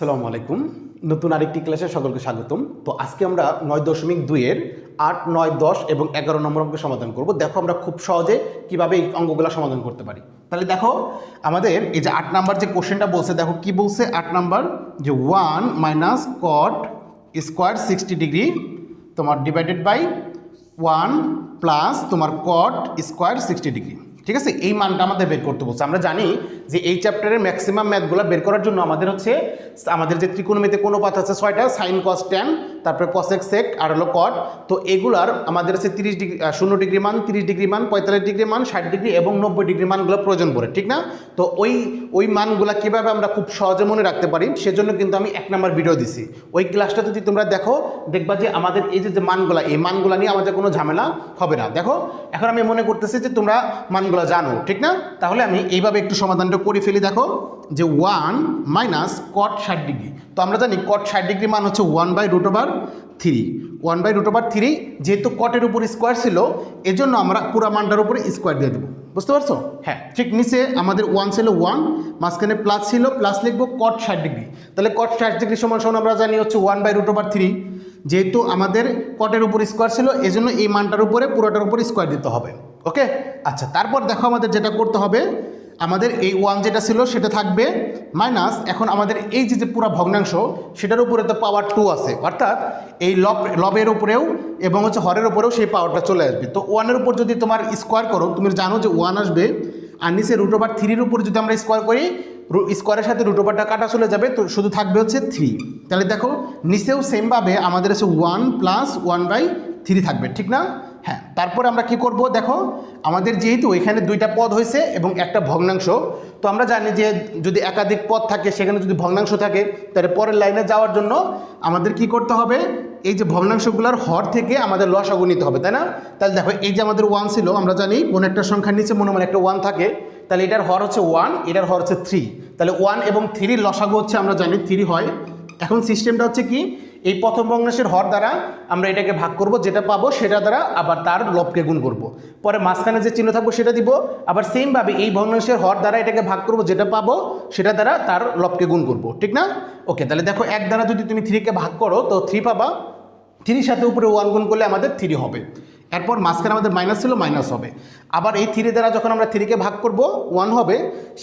সালামু আলাইকুম। নতুন আরেকটি ক্লাসে সকলকে স্বাগতম। তো আজকে আমরা নয় দশমিক দুইয়ের আট, নয়, দশ এবং এগারো নম্বর অঙ্ক সমাধান করব। দেখো আমরা খুব সহজে কীভাবে এই অঙ্কগুলো সমাধান করতে পারি। তাহলে দেখো, আমাদের এই যে আট নাম্বার যে কোশ্চেনটা বলছে, দেখো কি বলছে? আট নাম্বার যে one minus cot square sixty degree তোমার ডিভাইডেড বাই ওয়ান প্লাস তোমার কট স্কোয়ার সিক্সটি ডিগ্রি। ঠিক আছে? এই মানটা আমাদের বের করতে বলছে। আমরা জানি যে এই চ্যাপ্টারের ম্যাক্সিমাম ম্যাথগুলো বের করার জন্য আমাদের হচ্ছে, আমাদের যে ত্রিকোণমিতি কোনো পাত আছে ছয়টা সাইন কস ট্যান তারপরে কসেক সেক আর হলো কট তো এগুলার আমাদের হচ্ছে তিরিশ ডিগ্রি শূন্য ডিগ্রি মান, তিরিশ ডিগ্রি মান, পঁয়তাল্লিশ ডিগ্রি মান, ষাট ডিগ্রি এবং নব্বই ডিগ্রি মানগুলো প্রয়োজন পড়ে, ঠিক না? তো ওই ওই মানগুলো কীভাবে আমরা খুব সহজে মনে রাখতে পারি, সেজন্য কিন্তু আমি এক নম্বর ভিডিও দিছি। ওই ক্লাসটা যদি তোমরা দেখো, দেখবা যে আমাদের এই যে যে মানগুলা, এই মানগুলা নিয়ে আমাদের কোনো ঝামেলা হবে না। দেখো, এখন আমি মনে করতেছি যে তোমরা মানগুলো জানো, ঠিক না? তাহলে আমি এইভাবে একটু সমাধানটা করে ফেলি, দেখো, যে ওয়ান মাইনাস কট ষাট ডিগ্রি। তো আমরা জানি কট ষাট ডিগ্রি মান হচ্ছে one by root over three one by root over three যেহেতু কটের উপর স্কোয়ার ছিল, এজন্য আমরা পুরা মানটার উপরে স্কোয়ার দিয়ে দেবো। বুঝতে পারছ? হ্যাঁ ঠিক নিচে আমাদের ওয়ান ছিল ওয়ান মাঝখানে প্লাস ছিল প্লাস লিখব কট ষাট ডিগ্রি। তাহলে কট ষাট ডিগ্রি সমান সমান আমরা জানি হচ্ছে one by root over three যেহেতু আমাদের কটের উপর স্কোয়ার ছিল, এজন্য এই মানটার উপরে পুরোটার উপর স্কোয়ার দিতে হবে। ওকে আচ্ছা তারপর দেখো আমাদের যেটা করতে হবে, আমাদের এই ওয়ান যেটা ছিল সেটা থাকবে মাইনাস এখন আমাদের এই যে যে পুরো ভগ্নাংশ, সেটার উপরে তো পাওয়ার টু আছে। অর্থাৎ এই লব, লবের উপরেও এবং হচ্ছে হরের উপরেও সেই পাওয়ারটা চলে আসবে। তো ওয়ানের উপর যদি তোমার স্কোয়ার করো, তুমি জানো যে ওয়ান আসবে, আর নিচে রুট ওভার থ্রির উপর যদি আমরা স্কোয়ার করি স্কোয়ারের সাথে রুট ওভারটা কাটা চলে যাবে, তো শুধু থাকবে হচ্ছে থ্রি তাহলে দেখো, নিচেও সেমভাবে আমাদের হচ্ছে one plus one by three থাকবে, ঠিক না? হ্যাঁ তারপর আমরা কি করব? দেখো, আমাদের যেহেতু এখানে দুইটা পদ হয়েছে এবং একটা ভগ্নাংশ, তো আমরা জানি যে যদি একাধিক পদ থাকে, সেখানে যদি ভগ্নাংশ থাকে, তাহলে পরের লাইনে যাওয়ার জন্য আমাদের কি করতে হবে? এই যে ভগ্নাংশগুলোর হর থেকে আমাদের লসাগু নিতে হবে, তাই না? তাহলে দেখো, এই যে আমাদের ওয়ান ছিল, আমরা জানি কোন একটা সংখ্যার নিচে মনে মনে একটা ওয়ান থাকে, তাহলে এটার হর হচ্ছে ওয়ান এটার হর হচ্ছে থ্রি তাহলে ওয়ান এবং থ্রির লসাগু হচ্ছে, আমরা জানি থ্রি হয়। এখন সিস্টেমটা হচ্ছে কি? এই প্রথম ভগ্নাংশের হর দ্বারা আমরা এটাকে ভাগ করব, যেটা পাবো সেটা দ্বারা আবার তার লবকে গুণ করব। পরে মাঝখানে যে চিহ্ন থাকব সেটা দিব, আবার সেমভাবে এই ভগ্নাংশের হর দ্বারা এটাকে ভাগ করব, যেটা পাবো সেটা দ্বারা তার লবকে গুণ করব। ঠিক না? ওকে তাহলে দেখো এক দ্বারা যদি তুমি থ্রিকে ভাগ করো, তো থ্রি পাবা। থ্রির সাথে উপরে ওয়ান গুণ করলে আমাদের থ্রি হবে। এরপর মাঝখানে আমাদের মাইনাস ছিল মাইনাস হবে। আবার এই থ্রি দ্বারা যখন আমরা থ্রিকে ভাগ করব ওয়ান হবে,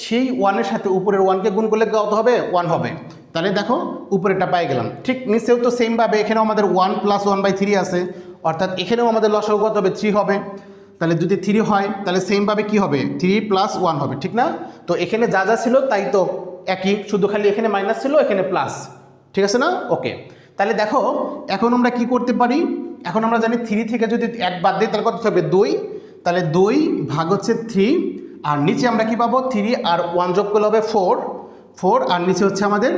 সেই ওয়ানের সাথে উপরের ওয়ানকে গুণ করলে কত হবে? ওয়ান হবে। তাহলে দেখো উপরেটা পাই গেলাম। ঠিক নিচেও তো সেমভাবে এখানেও আমাদের one plus one by three আছে। অর্থাৎ এখানেও আমাদের লসাগু কত হবে থ্রি হবে। তাহলে যদি থ্রি হয়, তাহলে সেমভাবে কি হবে? থ্রি প্লাস ওয়ান হবে, ঠিক না? তো এখানে যা যা ছিল, তাই তো একই। শুধু খালি এখানে মাইনাস ছিল, এখানে প্লাস ঠিক আছে না? ওকে তাহলে দেখো, এখন আমরা কি করতে পারি? এখন আমরা জানি থ্রি থেকে যদি এক বাদ দিই, তাহলে কত হবে দুই। তাহলে দুই ভাগ হচ্ছে থ্রি আর নিচে আমরা কি পাবো? থ্রি আর ওয়ান যোগ করলে হবে ফোর ফোর আর নিচে হচ্ছে আমাদের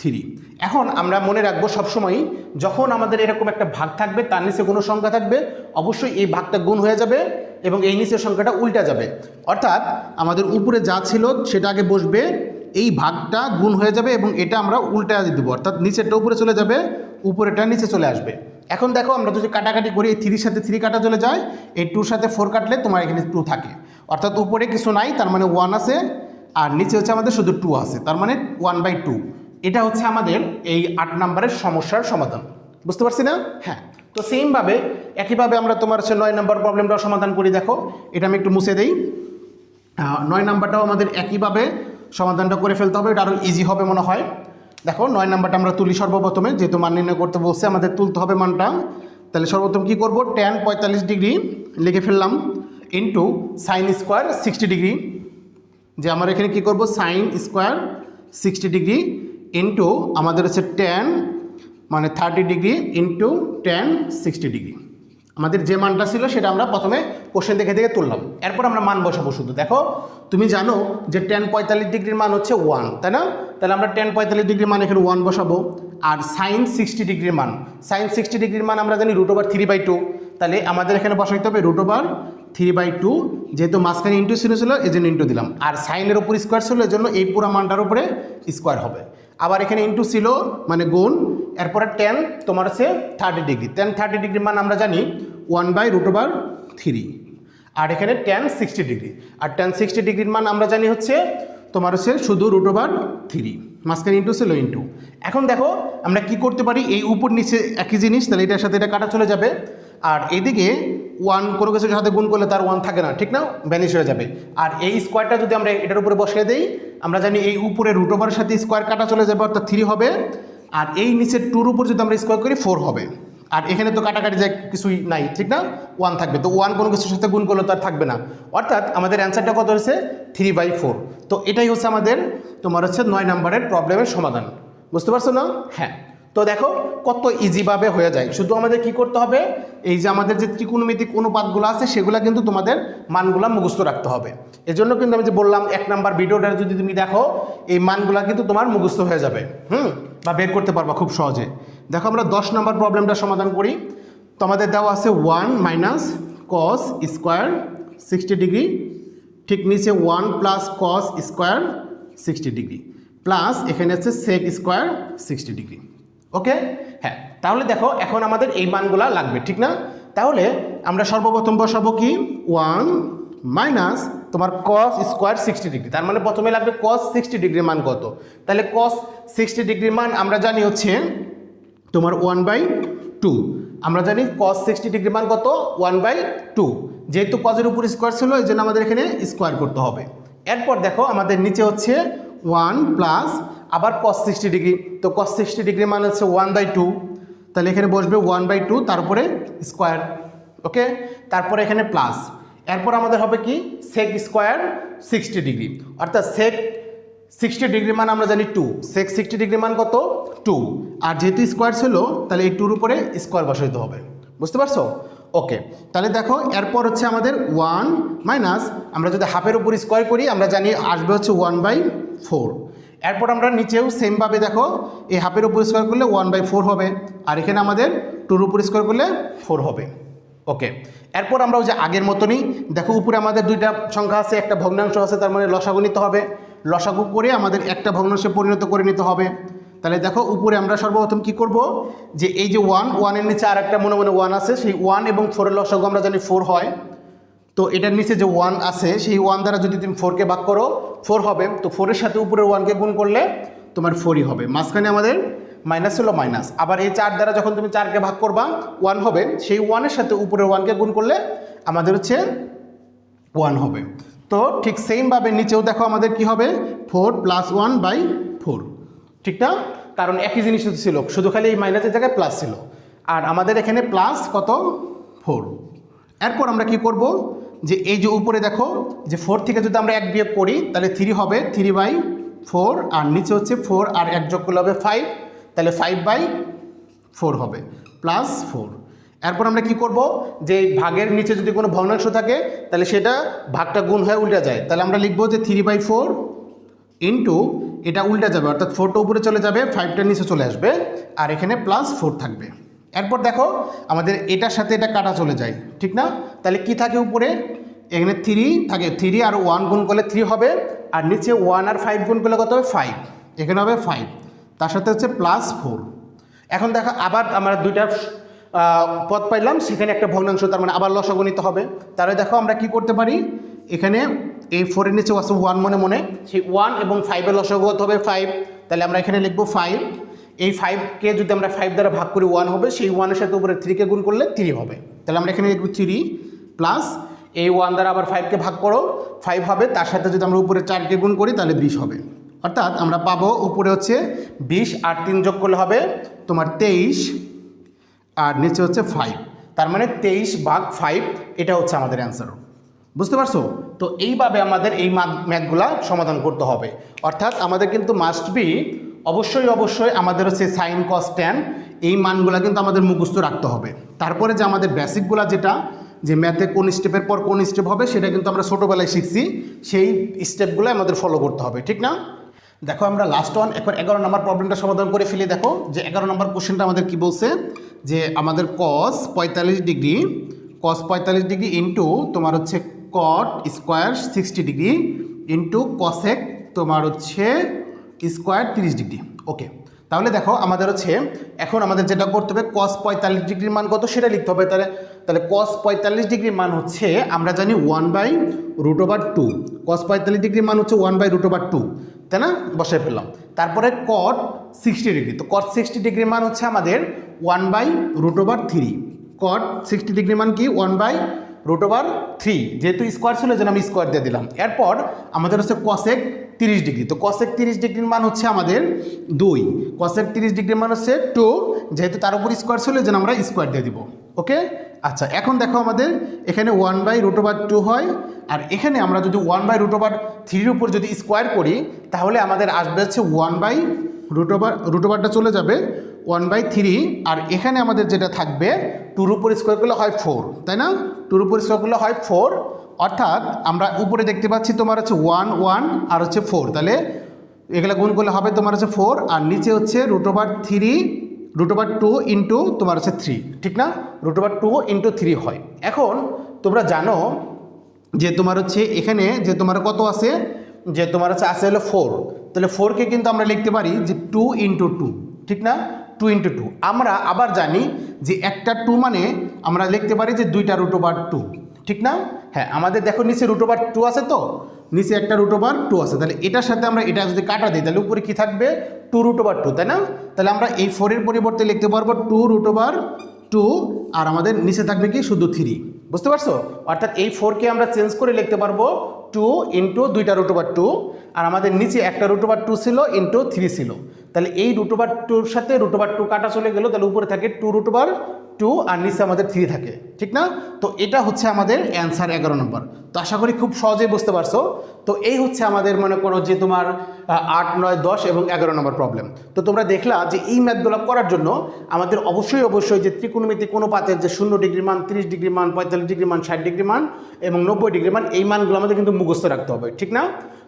থ্রি এখন আমরা মনে রাখব সবসময় যখন আমাদের এরকম একটা ভাগ থাকবে, তার নিচে কোনো সংখ্যা থাকবে, অবশ্যই এই ভাগটা গুণ হয়ে যাবে এবং এই নিচের সংখ্যাটা উল্টা যাবে। অর্থাৎ আমাদের উপরে যা ছিল সেটা আগে বসবে, এই ভাগটা গুণ হয়ে যাবে এবং এটা আমরা উল্টা দেবো। অর্থাৎ নিচেরটা উপরে চলে যাবে উপরেটা নিচে চলে আসবে। এখন দেখো আমরা যদি কাটাকাটি করি, এই থ্রির সাথে থ্রি কাটা চলে যায়, এই টুর সাথে ফোর কাটলে তোমার এখানে টু থাকে। অর্থাৎ উপরে কিছু নাই, তার মানে ওয়ান আছে, আর নিচে হচ্ছে আমাদের শুধু টু আছে, তার মানে ওয়ান বাই টু এটা হচ্ছে আমাদের এই আট নম্বরের সমস্যার সমাধান। বুঝতে পারছি না? হ্যাঁ। তো সেমভাবে একইভাবে আমরা তোমার হচ্ছে নয় নম্বর প্রবলেমটাও সমাধান করি, দেখো। এটা আমি একটু মুছে দিই। নয় নাম্বারটাও আমাদের একইভাবে সমাধানটা করে ফেলতে হবে, এটা আরও ইজি হবে মনে হয়। দেখো, নয় নাম্বারটা আমরা তুলি সর্বপ্রথমে, যেহেতু মান নির্ণয় করতে বলছে, আমাদের তুলতে হবে মানটা। তাহলে সর্বপ্রথম কী করব? টেন পঁয়তাল্লিশ ডিগ্রি লিখে ফেললাম into sine square sixty degree. যে আমরা এখানে কী করব? Sine square sixty degree into আমাদের হচ্ছে টেন মানে thirty degree into tan sixty degree আমাদের যে মানটা ছিল সেটা আমরা প্রথমে কোশ্চেন দেখে দেখে তুললাম। এরপর আমরা মান বসাবো শুধু। দেখো, তুমি জানো যে টেন পঁয়তাল্লিশ ডিগ্রির মান হচ্ছে ওয়ান তাই না? তাহলে আমরা টেন পঁয়তাল্লিশ ডিগ্রির মান এখানে ওয়ান বসাবো। আর সাইন সিক্সটি ডিগ্রির মান সাইন সিক্সটি ডিগ্রির মান আমরা জানি root over three by two তাহলে আমাদের এখানে বসাইতে হবে root over three by two যেহেতু মাঝখানে ইন্টু ছিল ছিল এই জন্য ইন্টু দিলাম। আর সাইনের উপর স্কোয়ার ছিল এই জন্য এই পুরো মানটার উপরে স্কোয়ার হবে। আবার এখানে ইন্টু ছিল মানে গুণ, এরপরে টেন তোমার হচ্ছে thirty degree tan thirty degree মান আমরা জানি one by root over three আর এখানে টেন সিক্সটি ডিগ্রি আর টেন সিক্সটি ডিগ্রির মান আমরা জানি হচ্ছে তোমার হচ্ছে শুধু রুট ওভার থ্রি মাঝখানে ইন্টু ছিল ইন্টু এখন দেখো, আমরা কি করতে পারি? এই উপর নিচে একই জিনিস, তাহলে এটার সাথে এটা কাটা চলে যাবে। আর এদিকে ওয়ান কোনো কিছুর সাথে গুণ করলে তার ওয়ান থাকে না, ঠিক না? ভ্যানিশ হয়ে যাবে। আর এই স্কোয়ারটা যদি আমরা এটার উপরে বসিয়ে দেই আমরা জানি এই উপরে রুট ওভারের সাথে স্কোয়ার কাটা চলে যাবে, অর্থাৎ থ্রি হবে। আর এই নিচের টুর উপর যদি আমরা স্কোয়ার করি ফোর হবে। আর এখানে তো কাটাকাটি যায় কিছুই নাই, ঠিক না? ওয়ান থাকবে। তো ওয়ান কোনো কিছুর সাথে গুণ করলে তো আর থাকবে না। অর্থাৎ আমাদের অ্যান্সারটা কত হচ্ছে থ্রি বাই ফোর তো এটাই হচ্ছে আমাদের, তোমার হচ্ছে নয় নাম্বারের প্রবলেমের সমাধান। বুঝতে পারছ না? হ্যাঁ। তো দেখো, কত ইজিভাবে হয়ে যায়। শুধু আমাদের কি করতে হবে? এই যে আমাদের যে ত্রিকোণমিতিক অনুপাতগুলো আছে, সেগুলো কিন্তু তোমাদের মানগুলা মুখস্থ রাখতে হবে। এজন্য কিন্তু আমি যে বললাম, এক নাম্বার ভিডিওটা যদি তুমি দেখো, এই মানগুলা কিন্তু তোমার মুখস্থ হয়ে যাবে, হুম? বা বের করতে পারবা খুব সহজে। দেখো আমরা দশ নম্বর প্রবলেমটা সমাধান করি। তো আমাদের দেওয়া আছে one minus cos square sixty degree, ঠিক নিচে one plus cos square sixty degree, plus এখানে আছে sec square sixty degree, okay? হ্যাঁ তাহলে দেখো এখন আমাদের এই মানগুলা লাগবে, ঠিক না? তাহলে আমরা সর্বপ্রথম বসাবো কি? ওয়ান মাইনাস তোমার কস স্কোয়ার সিক্সটি ডিগ্রি, তার মানে প্রথমে লাগবে কস সিক্সটি ডিগ্রির মান কত? তাহলে কস সিক্সটি ডিগ্রির মান আমরা জানি হচ্ছে তোমার ওয়ান বাই টু, আমরা জানি কস সিক্সটি ডিগ্রি মান কত? ওয়ান বাই টু, যেহেতু কজের উপর স্কোয়ার ছিল, এই জন্য আমাদের এখানে স্কোয়ার করতে হবে। এরপর দেখো আমাদের নিচে হচ্ছে ওয়ান প্লাস আবার কস সিক্সটি ডিগ্রি তো কস সিক্সটি ডিগ্রি মান হচ্ছে ওয়ান বাই টু তাহলে এখানে বসবে ওয়ান বাই টু তারপরে স্কোয়ার ওকে তারপরে এখানে প্লাস এরপর আমাদের হবে কি? সেক স্কোয়ার সিক্সটি ডিগ্রি অর্থাৎ সেক সিক্সটি ডিগ্রি মান আমরা জানি টু সেক সিক্সটি ডিগ্রি মান কত? টু আর যেহেতু স্কোয়ার ছিল, তাহলে এই টুর উপরে স্কোয়ার বসাইতে হবে, বুঝতে পারছ? ওকে তাহলে দেখো, এরপর হচ্ছে আমাদের ওয়ান মাইনাস আমরা যদি হাফের উপর স্কোয়ার করি, আমরা জানি আসবে হচ্ছে ওয়ান বাই ফোর এরপর আমরা নিচেও সেমভাবে দেখো, এই হাফের উপর স্কোয়ার করলে ওয়ান বাই ফোর হবে, আর এখানে আমাদের টুর উপর স্কোয়ার করলে ফোর হবে। ওকে এরপর আমরা ওই যে আগের মতনই, দেখো উপরে আমাদের দুইটা সংখ্যা আছে, একটা ভগ্নাংশ আছে, তার মানে লসাগু নিতে হবে। লসাগু করে আমাদের একটা ভগ্নাংশে পরিণত করে নিতে হবে। তাহলে দেখো উপরে আমরা সর্বপ্রথম কি করব, যে এই যে ওয়ান ওয়ানের নিচে আর একটা মনে মনে ওয়ান আছে, সেই ওয়ান এবং ফোরের লসাগু আমরা জানি ফোর হয়। তো এটার নিচে যে ওয়ান আছে, সেই ওয়ান দ্বারা যদি তুমি ফোরকে ভাগ করো ফোর হবে, তো ফোরের সাথে উপরের ওয়ানকে গুণ করলে তোমার ফোরই হবে। মাঝখানে আমাদের মাইনাস হলো মাইনাস আবার এই চার দ্বারা যখন তুমি চারকে ভাগ করবা ওয়ান হবে, সেই ওয়ানের সাথে উপরের ওয়ানকে গুণ করলে আমাদের হচ্ছে ওয়ান হবে। তো ঠিক সেমভাবে নিচেও দেখো আমাদের কি হবে? Four plus one by four ঠিক না কারণ একই জিনিস ছিল, শুধু খালি এই মাইনাসের জায়গায় প্লাস ছিল। আর আমাদের এখানে প্লাস কত? ফোর এরপর আমরা কি করব? যে এই যে উপরে দেখো, যে ফোর থেকে যদি আমরা এক বিয়োগ করি, তাহলে থ্রি হবে থ্রি বাই ফোর আর নিচে হচ্ছে ফোর আর এক যোগ করলে হবে ফাইভ তাহলে ফাইভ বাই ফোর হবে প্লাস ফোর এরপর আমরা কি করব? যে ভাগের নিচে যদি কোনো ভগ্নাংশ থাকে, তাহলে সেটা ভাগটা গুণ হয়ে উল্টা যায়। তাহলে আমরা লিখব যে থ্রি বাই ফোর ইন্টু এটা উল্টা যাবে, অর্থাৎ ফোরটা উপরে চলে যাবে ফাইভটা নিচে চলে আসবে, আর এখানে প্লাস ফোর থাকবে। এরপর দেখো আমাদের এটার সাথে এটা কাটা চলে যায়, ঠিক না? তাহলে কি থাকে উপরে? এখানে থ্রি থাকে থ্রি আর ওয়ান গুণ করলে থ্রি হবে, আর নিচে ওয়ান আর ফাইভ গুণ করলে কত হবে? ফাইভ এখানে হবে ফাইভ তার সাথে হচ্ছে প্লাস ফোর এখন দেখো, আবার আমরা দুইটা পদ পাইলাম, সেখানে একটা ভগ্নাংশ, তার মানে আবার লসাগু নিতে হবে। তাহলে দেখো আমরা কি করতে পারি? এখানে এই ফোরের নিচে আছে ওয়ান মনে মনে। সেই ওয়ান এবং ফাইভের লসাগু হতে হবে? ফাইভ তাহলে আমরা এখানে লিখব ফাইভ এই ফাইভকে যদি আমরা ফাইভ দ্বারা ভাগ করি ওয়ান হবে, সেই ওয়ানের সাথে উপরে থ্রিকে গুণ করলে থ্রি হবে। তাহলে আমরা এখানে লিখব থ্রি প্লাস এই ওয়ান দ্বারা আবার ফাইভকে ভাগ করো ফাইভ হবে, তার সাথে যদি আমরা উপরে চারকে গুণ করি, তাহলে বিশ হবে। অর্থাৎ আমরা পাবো উপরে হচ্ছে বিশ আর তিন যোগ করলে হবে তোমার তেইশ, আর নিচে হচ্ছে ফাইভ তার মানে তেইশ ভাগ ফাইভ এটা হচ্ছে আমাদের অ্যান্সার বুঝতে পারছ? তো এইভাবে আমাদের এই ম্যাথগুলা সমাধান করতে হবে। অর্থাৎ আমাদের কিন্তু মাস্ট বি অবশ্যই অবশ্যই আমাদের হচ্ছে সাইন কস ট্যান এই মানগুলা কিন্তু আমাদের মুখস্থ রাখতে হবে। তারপরে যে আমাদের বেসিকগুলা যেটা, যে ম্যাথে কোন স্টেপের পর কোন স্টেপ হবে, সেটা কিন্তু আমরা ছোটোবেলায় শিখছি, সেই স্টেপগুলো আমাদের ফলো করতে হবে, ঠিক না? দেখো আমরা লাস্ট ওয়ান এখন এগারো নম্বর প্রবলেমটা সমাধান করে ফেলি, দেখো, যে এগারো নম্বর কোশ্চেনটা আমাদের কি বলছে? যে আমাদের কস পঁয়তাল্লিশ ডিগ্রি কস পঁয়তাল্লিশ ডিগ্রি ইন্টু তোমার হচ্ছে cot square sixty degree into cosec তোমার হচ্ছে স্কোয়ার তিরিশ ডিগ্রি। ওকে, তাহলে দেখো আমাদের হচ্ছে এখন আমাদের যেটা করতে হবে কস পঁয়তাল্লিশ ডিগ্রির মান কত সেটা লিখতে হবে। তাহলে তাহলে কস পঁয়তাল্লিশ ডিগ্রির মান হচ্ছে আমরা জানি one by root over two cos পঁয়তাল্লিশ ডিগ্রির মান হচ্ছে one by root over two তাই না? বসে ফেললাম। তারপরে কট সিক্সটি ডিগ্রি। তো কট সিক্সটি ডিগ্রি মান হচ্ছে আমাদের one by root over three cot sixty degree মান কি? One by root over three যেহেতু স্কোয়ার ছিল যেন আমি স্কোয়ার দিয়ে দিলাম। এরপর আমাদের হচ্ছে কসেক তিরিশ ডিগ্রি। তো কসেক তিরিশ ডিগ্রির মান হচ্ছে আমাদের দুই। কসেক তিরিশ ডিগ্রির মান হচ্ছে টু যেহেতু তার উপর স্কোয়ার ছিল যেন আমরা স্কোয়ার দিয়ে দিব। ওকে আচ্ছা এখন দেখো আমাদের এখানে one by root over two হয়, আর এখানে আমরা যদি ওয়ান বাই রুট ওভার থ্রির উপর যদি স্কোয়ার করি, তাহলে আমাদের আসবে হচ্ছে one by root over root ওভারটা চলে যাবে ওয়ান বাই থ্রি আর এখানে আমাদের যেটা থাকবে টুর উপর স্কোয়ার করলে হয় ফোর তাই না? টুর উপর স্কোয়ার করলে হয় ফোর অর্থাৎ আমরা উপরে দেখতে পাচ্ছি তোমার হচ্ছে ওয়ান ওয়ান আর হচ্ছে ফোর তাহলে এগুলো গুণ করলে হবে তোমার হচ্ছে ফোর আর নিচে হচ্ছে root over three root over two into তোমার হচ্ছে থ্রি ঠিক না? Root over two into three হয়। এখন তোমরা জানো যে তোমার হচ্ছে এখানে যে তোমার কত আছে? যে তোমার হচ্ছে আছে হলো ফোর তাহলে ফোরকে কিন্তু আমরা লিখতে পারি যে টু ইন্টু টু ঠিক না? টু ইন্টু টু আমরা আবার জানি যে একটা টু মানে আমরা লিখতে পারি যে দুইটা রুট ওভার টু ঠিক না? হ্যাঁ আমাদের দেখো নিচে রুট ওভার টু আছে তো? নিচে একটা রুট ওভার টু আছে। তাহলে এটার সাথে আমরা এটা যদি কাটা দিই, তাহলে উপরে কি থাকবে? টু রুট ওভার টু তাই না? তাহলে আমরা এই ফোরের পরিবর্তে লিখতে পারব টু রুট ওভার টু আর আমাদের নিচে থাকবে কি? শুধু থ্রি বুঝতে পারছ? অর্থাৎ এই ফোরকে আমরা চেঞ্জ করে লিখতে পারব টু ইন্টু দুইটা রুট ওভার টু আর আমাদের নিচে একটা রুট ওভার টু ছিল ইন্টু থ্রি ছিল। তাহলে এই রুট ওভার টুর সাথে রুট ওভার টু কাটা চলে গেল, তাহলে উপরে থাকে টু রুট ওভার টু আর নিচে আমাদের থ্রি থাকে, ঠিক না? তো এটা হচ্ছে আমাদের অ্যান্সার এগারো নম্বর। তো আশা করি খুব সহজেই বুঝতে পারছ। তো এই হচ্ছে আমাদের মনে করো যে তোমার আট, নয়, দশ এবং এগারো নম্বর প্রবলেম তো তোমরা দেখলা যে এই ম্যাথগুলো করার জন্য আমাদের অবশ্যই অবশ্যই যে ত্রিকোণমিতি কোনো পাতের যে শূন্য ডিগ্রি মান, তিরিশ ডিগ্রি মান, পঁয়তাল্লিশ ডিগ্রি মান, ষাট ডিগ্রি মান এবং নব্বই ডিগ্রি মান, এই মানগুলো আমাদের কিন্তু মুখস্থ রাখতে হবে, ঠিক না?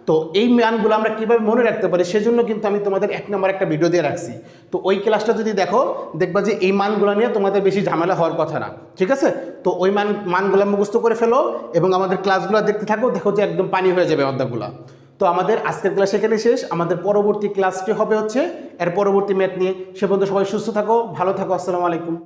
তো এই মানগুলো আমরা কীভাবে মনে রাখতে পারি সেজন্য কিন্তু আমি তোমাদের এক নম্বর একটা ভিডিও দিয়ে রাখছি। তো ওই ক্লাসটা যদি দেখো, দেখবা যে এই মানগুলো নিয়ে তোমাদের বেশি ঝামেলা হওয়ার কথা না। ঠিক আছে? তো ওই মান, মানগুলো মুখস্থ করে ফেলো এবং আমাদের ক্লাসগুলো দেখতে থাকো, দেখো যে একদম পানি হয়ে যাবে অর্ধেকগুলো। তো আমাদের আজকের ক্লাস এখানে শেষ। আমাদের পরবর্তী ক্লাসটি হবে হচ্ছে, এর পরবর্তী ম্যাথ নিয়ে। সে পর্যন্ত সবাই সুস্থ থাকো, ভালো থাকো, আসসালামু আলাইকুম।